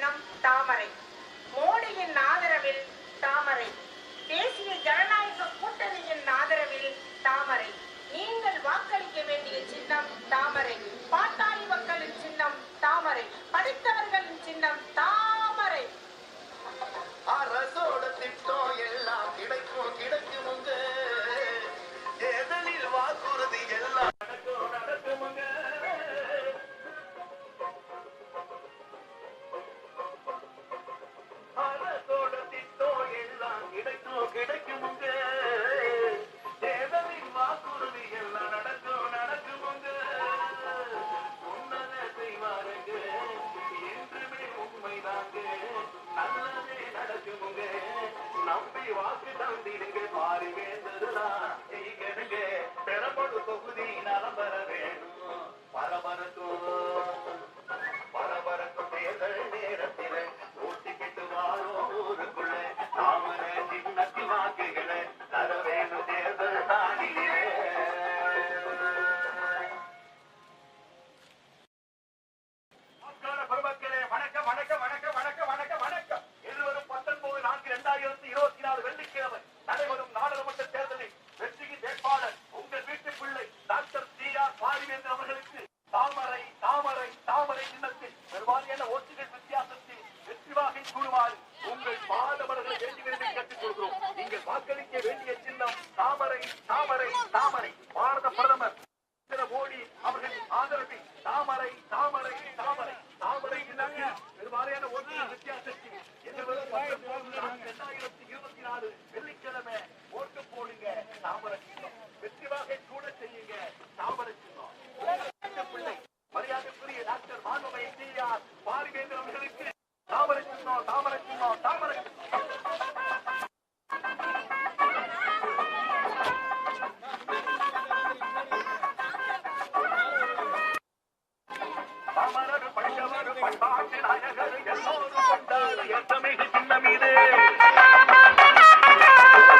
சின்னம் தாமரை.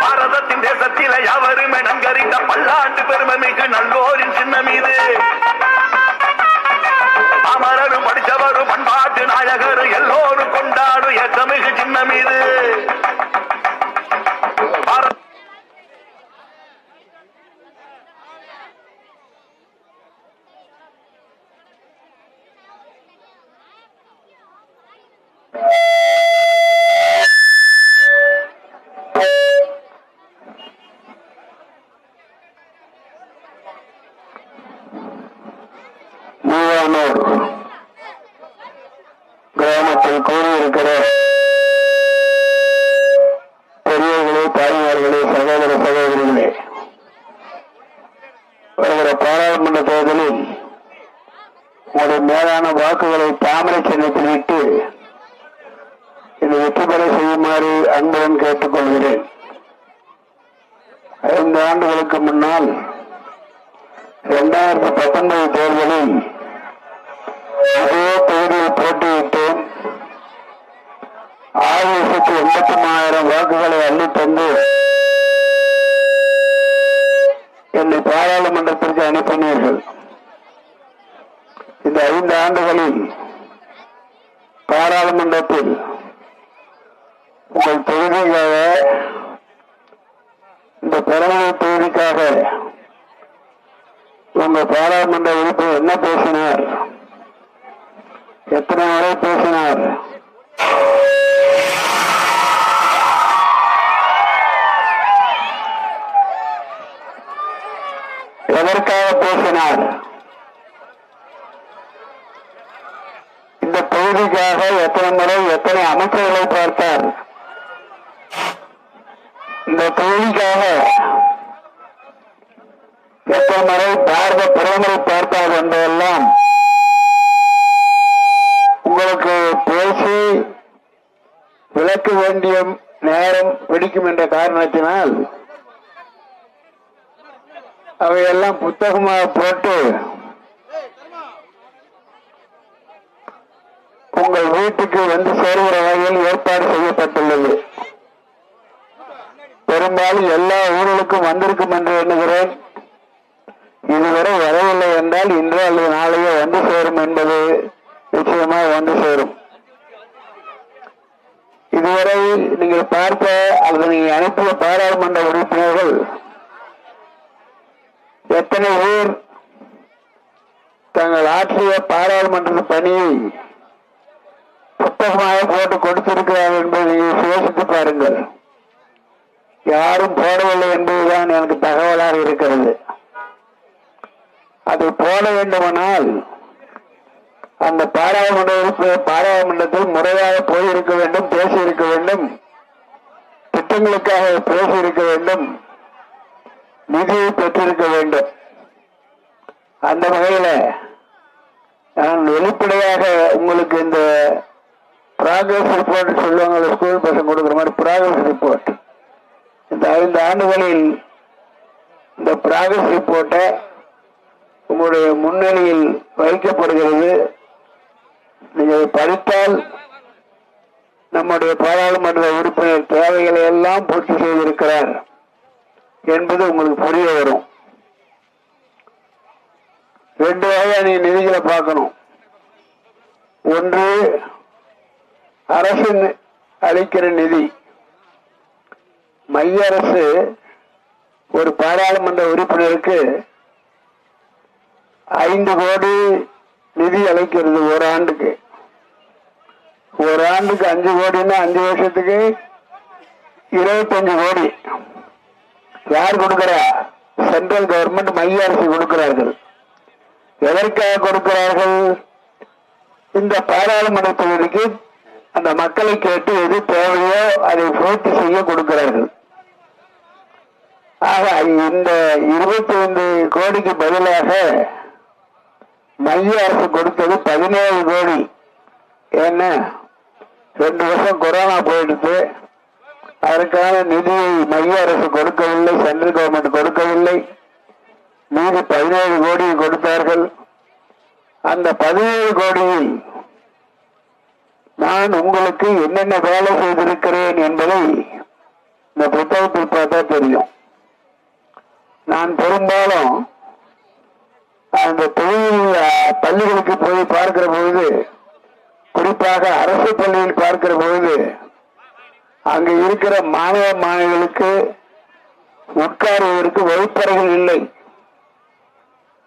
பாரதத்தின் தேசத்தில யாவருமே நன்கறிந்த பல்லாண்டு பெருமை மிகு நல்லோரின் சின்னம் இது அமரரும் படித்தவரும் பண்பாட்டு நாயகரும் எல்லோரும் கொண்டாடும் ஏற்றமிகு சின்னம் இது முன்னால் இரண்டாயிரத்தி பத்தொன்பது தேர்தலில் அதே தொகுதியில் போட்டியிட்டேன். ஆறு லட்சத்தி எண்பத்தி மூவாயிரம் வாக்குகளை அள்ளி என்னை பாராளுமன்றத்திற்கு அனுப்பினீர்கள். இந்த ஐந்து ஆண்டுகளில் பாராளுமன்றத்தில் உங்கள் தொகுதிக்காக இந்த பெரம்பலூர் தொகுதிக்காக உங்க பாராளுமன்ற உறுப்பினர் என்ன பேசினார்? எத்தனை முறை பேசினார்? எதற்காக பேசினார்? இந்த தொகுதிக்காக எத்தனை முறை எத்தனை அமைச்சர்களை பார்த்தார்? தொழிலுக்காக எத்தனை பாரத பிரதமரை பார்த்தார் என்பதெல்லாம் உங்களுக்கு பேசி விளக்க வேண்டிய நேரம் பிடிக்கும் என்ற காரணத்தினால் அவையெல்லாம் புத்தகமாக போட்டு உங்கள் வீட்டுக்கு வந்து சேருகிற வகையில் ஏற்பாடு செய்யப்பட்டுள்ளது. பெரும்பாலும் எல்லா ஊர்களுக்கும் வந்திருக்கும் என்று எண்ணுகிறேன். இதுவரை வரவில்லை என்றால் இன்று அல்லது நாளையோ வந்து சேரும் என்பது நிச்சயமாக வந்து சேரும். இதுவரை நீங்கள் பார்த்த அல்லது நீங்கள் அனுப்பிய பாராளுமன்ற உறுப்பினர்கள் எத்தனை பேர் தங்கள் ஆற்றிய பாராளுமன்ற பணியை புத்தகமாக போட்டு கொடுத்திருக்கிறார் என்பதை நீங்கள் யோசித்து பாருங்கள். யாரும் போடவில்லை என்பதுதான் எனக்கு தகவலாக இருக்கிறது. அது போட வேண்டுமானால் அந்த பாராளுமன்ற பாராளுமன்றத்தில் முறையாக போயிருக்க வேண்டும் பேசியிருக்க வேண்டும் திட்டங்களுக்காக பேசியிருக்க வேண்டும் நிதியை பெற்றிருக்க வேண்டும். அந்த வகையில நான் வெளிப்படையாக உங்களுக்கு இந்த ப்ராக்ரஸ் ரிப்போர்ட் சொல்லுவாங்க ஸ்கூல் பசங்க கொடுக்குற மாதிரி ப்ராக்ரஸ் ரிப்போர்ட் இந்த ஐந்து ஆண்டுகளில் இந்த ப்ராகஸ் ரிப்போர்ட்டை உங்களுடைய முன்னணியில் வைக்கப்படுகிறது. நீங்கள் படித்தால் நம்முடைய பாராளுமன்ற உறுப்பினர் தேவைகளை எல்லாம் பூர்த்தி செய்திருக்கிறார் என்பது உங்களுக்கு புரிய வரும். ரெண்டு வகையா நீ நிதிகளை பார்க்கணும். ஒன்று அரசு அளிக்கிற நிதி. மைய அரசு ஒரு பாராளுமன்ற உறுப்பினருக்கு ஐந்து கோடி நிதி அளிக்கிறது ஒரு ஆண்டுக்கு. ஒரு ஆண்டுக்கு அஞ்சு கோடின்னா அஞ்சு வருஷத்துக்கு இருபத்தஞ்சு கோடி. யார் கொடுக்கிறா? சென்ட்ரல் கவர்மெண்ட் மைய அரசு கொடுக்கிறார்கள். எதற்காக கொடுக்கிறார்கள்? இந்த பாராளுமன்ற தொகுதிக்கு அந்த மக்களை கேட்டு எது தேவையோ அதை பூர்த்தி செய்ய கொடுக்கிறார்கள். இந்த இருபத்தி ஐந்து கோடிக்கு பதிலாக மைய அரசு கொடுத்தது பதினேழு கோடி. ஏன்னா ரெண்டு வருஷம் கொரோனா போயிடுச்சு. அதற்கான நிதியை மைய அரசு கொடுக்கவில்லை சென்ட்ரல் கவர்மெண்ட் கொடுக்கவில்லை. மீது பதினேழு கோடி கொடுத்தார்கள். அந்த பதினேழு கோடியில் நான் உங்களுக்கு என்னென்ன வேலை செய்திருக்கிறேன் என்பதை இந்த புத்தகத்தில் பார்த்தா தெரியும். நான் பெரும்பாலும் அந்த தொழில் பள்ளிகளுக்கு போய் பார்க்கிற பொழுது குறிப்பாக அரசு பள்ளியில் பார்க்கிற பொழுது அங்கு இருக்கிற மாணவ மாணவிகளுக்கு உட்காருவதற்கு வகுப்பறைகள் இல்லை.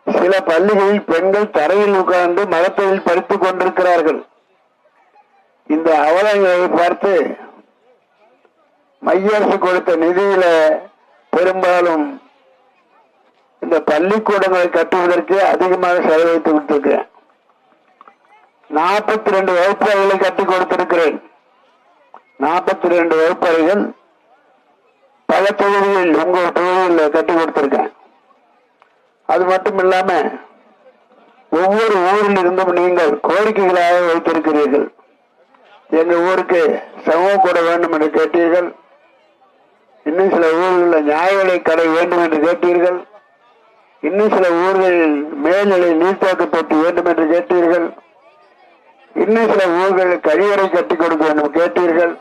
சில பள்ளிகளில் பெண்கள் தரையில் உட்கார்ந்து மதத்தையில் படித்துக் கொண்டிருக்கிறார்கள். இந்த அவலங்களை பார்த்து மைய அரசு கொடுத்த நிதியில பெரும்பாலும் இந்த பள்ளிக்கூடங்களை கட்டுவதற்கு அதிகமாக செலவழித்து விட்டிருக்கிறேன் நாற்பத்தி ரெண்டு வகுப்பறைகளை கட்டி கொடுத்திருக்கிறேன். நாற்பத்தி ரெண்டு வகுப்பறைகள் பல தொகுதிகளில் உங்கள் தொகுதிகளில் கட்டி கொடுத்திருக்கேன். அது மட்டும் இல்லாம ஒவ்வொரு ஊரில் இருந்தும் நீங்கள் கோரிக்கைகளாக வைத்திருக்கிறீர்கள். எங்க ஊருக்கு சமூக கூட வேண்டும் என்று கேட்டீர்கள். இன்னும் சில ஊர்களில் நியாய விலை கடை வேண்டும் என்று கேட்டீர்கள். இன்னும் சில ஊர்களில் மேல்நிலை நீர்த்தாக்கு தொட்டி வேண்டும் என்று கேட்டீர்கள். இன்னும் சில ஊர்களில் கழிவறை கட்டி கொடுக்க வேண்டும் கேட்டீர்கள்.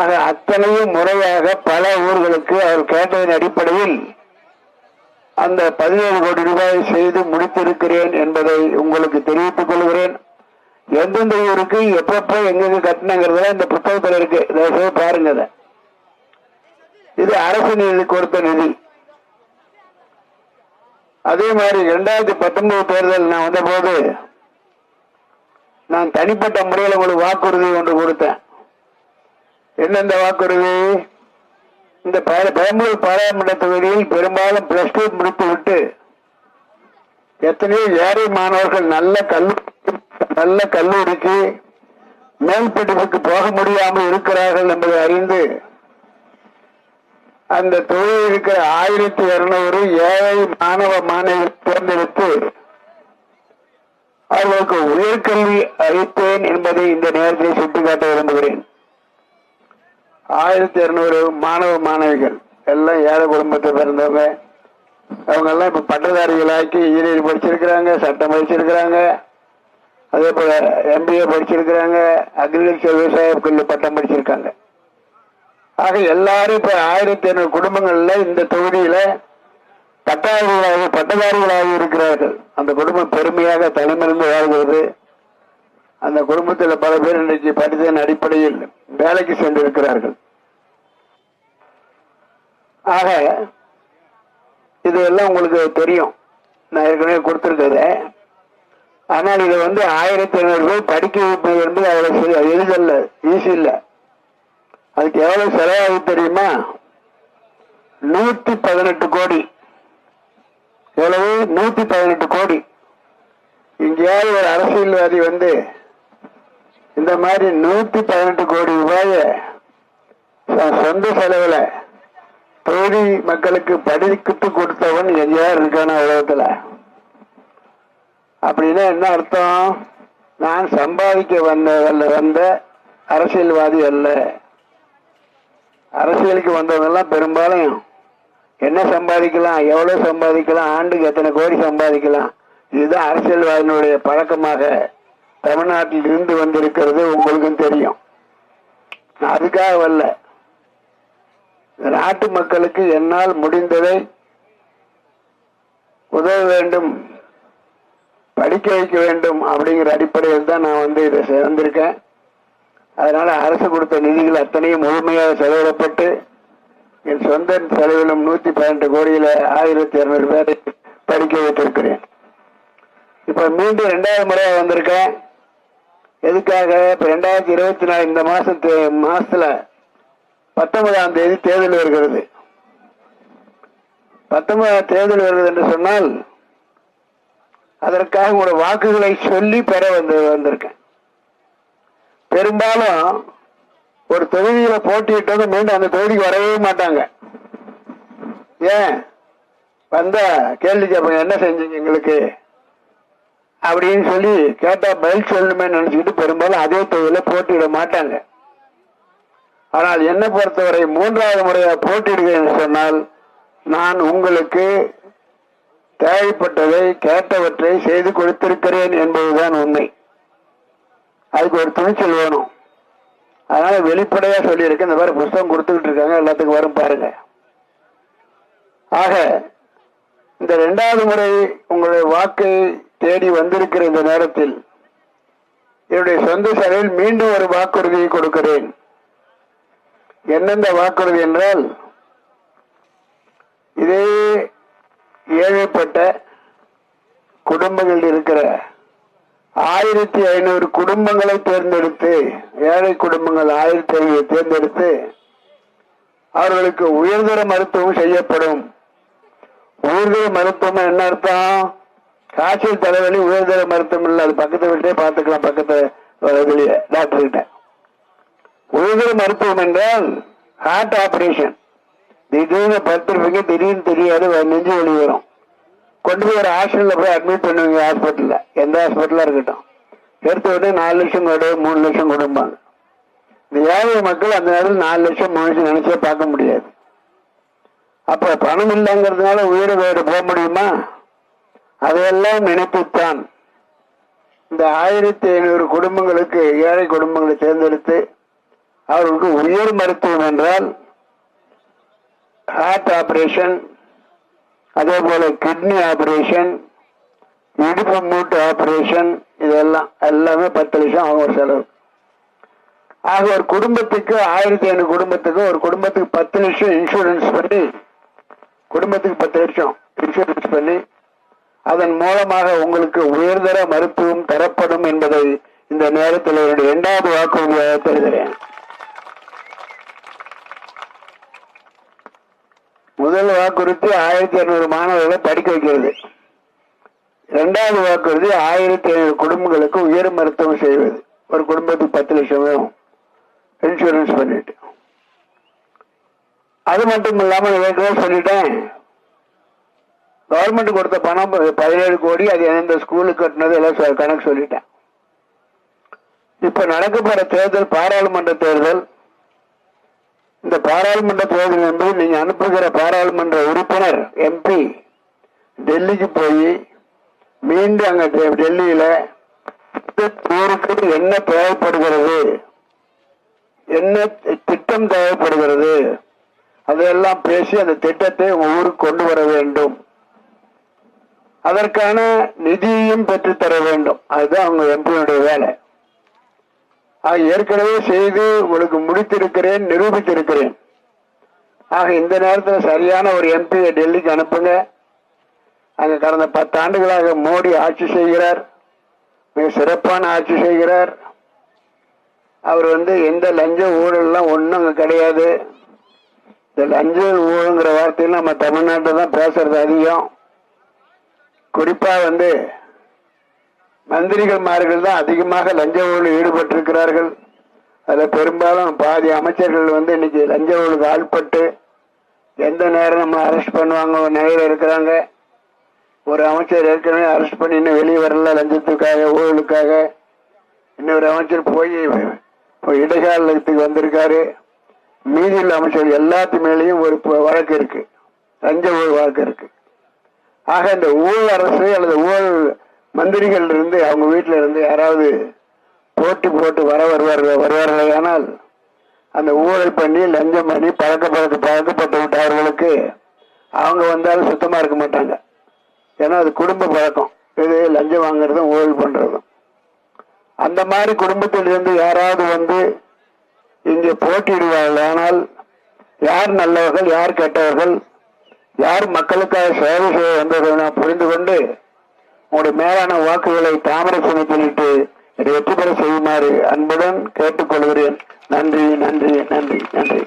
ஆக அத்தனையும் முறையாக பல ஊர்களுக்கு அவர் கேட்டதன் அடிப்படையில் அந்த பதினேழு கோடி ரூபாய் செய்து முடித்திருக்கிறேன் என்பதை உங்களுக்கு தெரிவித்துக் கொள்கிறேன். எந்தெந்த ஊருக்கு எப்பப்ப எங்கெங்க கட்டினங்கிறதுல இந்த புத்தகத்தில் இருக்கு. தயவுசெய்து பாருங்க இது அரசு நிதி கொடுத்த நிதி. அதே மாதிரி ரெண்டாயிரத்தி பத்தொன்பது தேர்தல் நான் வந்தபோது நான் தனிப்பட்ட முறையில் உங்களுக்கு வாக்குறுதி ஒன்று கொடுத்தேன். என்னெந்த வாக்குறுதி? இந்த பெரம்பலூர் பாராளுமன்ற தொகுதியில் பெரும்பாலும் பிளஸ் டூ முடித்து விட்டு எத்தனையோ ஏழை மாணவர்கள் நல்ல கல்லூரி நல்ல கல்லூரிக்கு மேல் படிப்புக்கு போக முடியாமல் இருக்கிறார்கள் என்பதை அறிந்து அந்த தொழில் இருக்கிற ஆயிரத்தி இருநூறு ஏழை மாணவ மாணவி தேர்ந்தெடுத்து அவர்களுக்கு உயர்கல்வி அளித்தேன் என்பதை இந்த நேரத்தில் சுட்டிக்காட்ட விரும்புகிறேன். ஆயிரத்தி இருநூறு மாணவ மாணவிகள் எல்லாம் ஏழை குடும்பத்தை பிறந்தவங்க. அவங்க எல்லாம் இப்ப பட்டதாரிகளாக்கி இன்ஜினியர் படிச்சிருக்கிறாங்க சட்டம் படிச்சிருக்கிறாங்க. அதே போல எம்பிஏ படிச்சிருக்கிறாங்க அக்ரிகல்ச்சர் விவசாய பட்டம் படிச்சிருக்காங்க. ஆக எல்லாரும் இப்ப ஆயிரத்தி ஐநூறு குடும்பங்கள்ல இந்த தொகுதியில பட்டாளர்களாக பட்டதாரிகளாக இருக்கிறார்கள். அந்த குடும்பம் பெருமையாக தலைமிருந்து வாழ்கிறது. அந்த குடும்பத்தில் பல பேர் இன்றைக்கு படித்ததன் அடிப்படையில் வேலைக்கு சென்றிருக்கிறார்கள். ஆக இது எல்லாம் உங்களுக்கு தெரியும். நான் ஏற்கனவே கொடுத்துருக்கிறது. ஆனால் இதை வந்து ஆயிரத்தி ஐநூறு பேர் படிக்க வைப்பது என்பது அவ்வளோ எளிதல்ல ஈஸி இல்லை. அதுக்கு எவ்வளவு செலவாகும் தெரியுமா? நூத்தி பதினெட்டு கோடி. எவ்வளவு? நூத்தி பதினெட்டு கோடி. இங்கேயாவது ஒரு அரசியல்வாதி வந்து இந்த மாதிரி நூத்தி பதினெட்டு கோடி ரூபாய சொந்த செலவுல தொகுதி மக்களுக்கு படிக்கிட்டு கொடுத்தவன் எங்கேயாவது இருக்கான உலகத்துல? அப்படின்னா என்ன அர்த்தம்? நான் சம்பாதிக்க வந்த வந்த அரசியல்வாதி அல்ல. அரசியலுக்கு வந்ததெல்லாம் பெரும்பாலும் என்ன சம்பாதிக்கலாம் எவ்வளோ சம்பாதிக்கலாம் ஆண்டுக்கு எத்தனை கோடி சம்பாதிக்கலாம் இதுதான் அரசியல்வாதியினுடைய பழக்கமாக தமிழ்நாட்டில் இருந்து வந்திருக்கிறது உங்களுக்கும் தெரியும். அதுக்காக வரல நாட்டு மக்களுக்கு என்னால் முடிந்ததை உதவ வேண்டும் படிக்க வைக்க வேண்டும் அப்படிங்கிற அடிப்படையில் தான் நான் வந்து இதை சேர்ந்திருக்கேன். அதனால அரசு கொடுத்த நிதிகள் அத்தனையும் முழுமையாக செலவிடப்பட்டு என் சொந்த செலவிலும் நூத்தி பதினெட்டு கோடியில ஆயிரத்தி இருநூறு பேரை படிக்க வைத்திருக்கிறேன். இப்ப மீண்டும் ரெண்டாவது முறையாக வந்திருக்கேன். எதுக்காக? இப்ப ரெண்டாயிரத்தி இருபத்தி நாலு இந்த மாசத்து மாசத்துல பத்தொன்பதாம் தேதி தேர்தல் வருகிறது. பத்தொன்பதாம் தேர்தல் வருகிறது என்று சொன்னால் அதற்காக உங்களோட வாக்குகளை சொல்லி பெற வந்து வந்திருக்கேன். பெரும்பாலும் ஒரு தொகுதியில போட்டியிட்டது மீண்டும் அந்த தொகுதிக்கு வரவே மாட்டாங்க. ஏன்? வந்த கேள்வி கேட்பாங்க என்ன செஞ்சீங்க எங்களுக்கு? அப்படின்னு சொல்லி கேட்டா பதில் சொல்லணுமே நினைச்சுக்கிட்டு பெரும்பாலும் அதே தொகுதியில போட்டியிட மாட்டாங்க. ஆனால் என்னை பொறுத்தவரை மூன்றாவது முறையாக போட்டியிடுகிறேன் சொன்னால் நான் உங்களுக்கு தேவைப்பட்டதை கேட்டவற்றை செய்து கொடுத்திருக்கிறேன் என்பதுதான் உண்மை. அதுக்கு ஒரு துணிச்சல் வேணும். அதனால வெளிப்படையா சொல்லியிருக்கேன் இந்த மாதிரி புஸ்தகம் கொடுத்துக்கிட்டு இருக்காங்க. எல்லாத்துக்கும் வரும் பாருங்க. ஆக இந்த இரண்டாவது முறை உங்களுடைய வாக்கை தேடி வந்திருக்கிற இந்த நேரத்தில் என்னுடைய சொந்த செலவில் மீண்டும் ஒரு வாக்குறுதியை கொடுக்கிறேன். என்னெந்த வாக்குறுதி என்றால் இதே ஏழைப்பட்ட குடும்பங்கள் இருக்கிற ஆயிரத்தி ஐநூறு குடும்பங்களை தேர்ந்தெடுத்து ஏழை குடும்பங்கள் ஆயிரத்தி ஐநூறு தேர்ந்தெடுத்து அவர்களுக்கு உயர்தர மருத்துவம் செய்யப்படும். உயர்தர மருத்துவம் என்ன அர்த்தம்? காய்ச்சல் தலைவலி உயர்தர மருத்துவம் இல்லை. அது பக்கத்து வீட்டிலே பார்த்துக்கலாம் பக்கத்து இதுலயே டாக்டர் கிட்ட. உயர்தர மருத்துவம் என்றால் ஹார்ட் ஆபரேஷன் திடீர்னு படுத்திருப்பீங்க திடீர்னு தெரியாது நெஞ்சு வலி வரும். கொண்டு போய் ஒரு ஹாஸ்டலில் போய் அட்மிட் பண்ணுவீங்க ஹாஸ்பிட்டலில் எந்த ஹாஸ்பிட்டலாக இருக்கட்டும். எடுத்த உடனே நாலு லட்சம் கொடு மூணு லட்சம் கொடுப்பாங்க இந்த ஏழை மக்கள் அந்த நேரத்தில் நாலு லட்சம் மூணு லட்சம் நினைச்சே பார்க்க முடியாது. அப்போ பணம் இல்லைங்கிறதுனால உயிரை வேறு போக முடியுமா? அதையெல்லாம் நினைப்புத்தான் இந்த ஆயிரத்தி ஐநூறு குடும்பங்களுக்கு ஏழை குடும்பங்களை தேர்ந்தெடுத்து அவர்களுக்கு உயர் மருத்துவம் என்றால் ஹார்ட் ஆபரேஷன் அதே போல கிட்னி ஆபரேஷன் இடுப்பு மூட்டு ஆபரேஷன் இதெல்லாம் எல்லாமே பத்து லட்சம் ஆகும் ஒரு செலவு. ஆக ஒரு குடும்பத்துக்கு ஆயிரத்தி ஐநூறு குடும்பத்துக்கு ஒரு குடும்பத்துக்கு பத்து லட்சம் இன்சூரன்ஸ் பண்ணி குடும்பத்துக்கு பத்து லட்சம் இன்சூரன்ஸ் பண்ணி அதன் மூலமாக உங்களுக்கு உயர்தர மருத்துவம் தரப்படும் என்பதை இந்த நேரத்தில் என்னுடைய இரண்டாவது வாக்குறுதியாக தருகிறேன் முதல் வாக்குறுதி ஆயிரத்தி இருநூறு மாணவர்களை படிக்க வைக்கிறது. இரண்டாவது வாக்குறுதி ஆயிரத்தி ஐநூறு குடும்பங்களுக்கு உயர் மருத்துவம் செய்வது. ஒரு குடும்பத்துக்கு பத்து லட்சம் வேணும் இன்சூரன்ஸ் பண்ணிட்டு. அது மட்டும் இல்லாமல் ஏற்கனவே சொல்லிட்டேன். கவர்மெண்ட் கொடுத்த பணம் பதினேழு கோடி அது எந்த ஸ்கூலுக்கு கட்டினது எல்லாம் கணக்கு சொல்லிட்டேன். இப்ப நடக்கப்படுற தேர்தல் பாராளுமன்ற தேர்தல் இந்த பாராளுமன்ற தேர்தல் என்பது நீங்க அனுப்புகிற பாராளுமன்ற உறுப்பினர் எம்பி டெல்லிக்கு போய் மீண்டும் அங்க டெ- டெல்லியில போருக்கு என்ன தேவைப்படுகிறது? என்ன திட்டம் தேவைப்படுகிறது? அதையெல்லாம் பேசி அந்த திட்டத்தை உங்க ஊருக்கு கொண்டு வர வேண்டும். அதற்கான நிதியையும் பெற்றுத்தர வேண்டும். அதுதான் அவங்க எம்பியுடைய வேலை. ஏற்கனவே செய்து உங்களுக்கு முடித்திருக்கிறேன் நிரூபித்திருக்கிறேன். ஆக இந்த நேரத்தில் சரியான ஒரு எம்பியை டெல்லிக்கு அனுப்புங்க. அங்கே கடந்த பத்து ஆண்டுகளாக மோடி ஆட்சி செய்கிறார். மிக சிறப்பான ஆட்சி செய்கிறார். அவர் வந்து எந்த லஞ்ச ஊழல்லாம் ஒன்றும் அங்கே கிடையாது. இந்த லஞ்ச ஊழங்கிற வார்த்தையில் நம்ம தமிழ்நாட்டில் தான் பேசுறது அதிகம். குறிப்பாக வந்து மந்திரிகள்மார்கள் தான் அதிகமாக லஞ்ச ஊழல் ஈடுபட்டிருக்கிறார்கள். அதில் பெரும்பாலும் பாதி அமைச்சர்கள் வந்து இன்னைக்கு லஞ்ச ஊழலுக்கு ஆள்பட்டு எந்த நேரம் நம்ம அரெஸ்ட் பண்ணுவாங்க ஒரு நிலையில இருக்கிறாங்க. ஒரு அமைச்சர் ஏற்கனவே அரெஸ்ட் பண்ணி இன்னும் வெளியே வரல லஞ்சத்துக்காக ஊழலுக்காக. இன்னொரு அமைச்சர் போய் இப்போ இடைக்காலத்துக்கு வந்திருக்காரு. மீதி உள்ள அமைச்சர் எல்லாத்து மேலேயும் ஒரு வழக்கு இருக்கு. லஞ்ச ஊழல் வழக்கு இருக்கு. ஆக இந்த ஊழல் அரசு அல்லது ஊழல் மந்திரிகள் இருந்து அவங்க வீட்டில இருந்து யாராவது போட்டி போட்டு வர வருவார்கள் வருவார்கள் ஆனால் அந்த ஊழல் பண்ணி லஞ்சம் பண்ணி பழக்க பழக்கப்பட்டு விட்டவர்களுக்கு அவங்க வந்தாலும் சுத்தமாக இருக்க மாட்டாங்க. ஏன்னா அது குடும்ப பழக்கம். இது லஞ்சம் வாங்குறதும் ஊழல் பண்ணுறதும் அந்த மாதிரி குடும்பத்தில் இருந்து யாராவது வந்து இங்கே போட்டியிடுவார்கள். ஆனால் யார் நல்லவர்கள் யார் கெட்டவர்கள் யார் மக்களுக்காக சேவை செய்ய வந்தவர்கள் நான் புரிந்து கொண்டு உங்களுடைய மேலான வாக்குகளை தாமரை சின்னத்திலிட்டு வெற்றி பெற செய்யுமாறு அன்புடன் கேட்டுக்கொள்கிறேன். நன்றி நன்றி நன்றி நன்றி.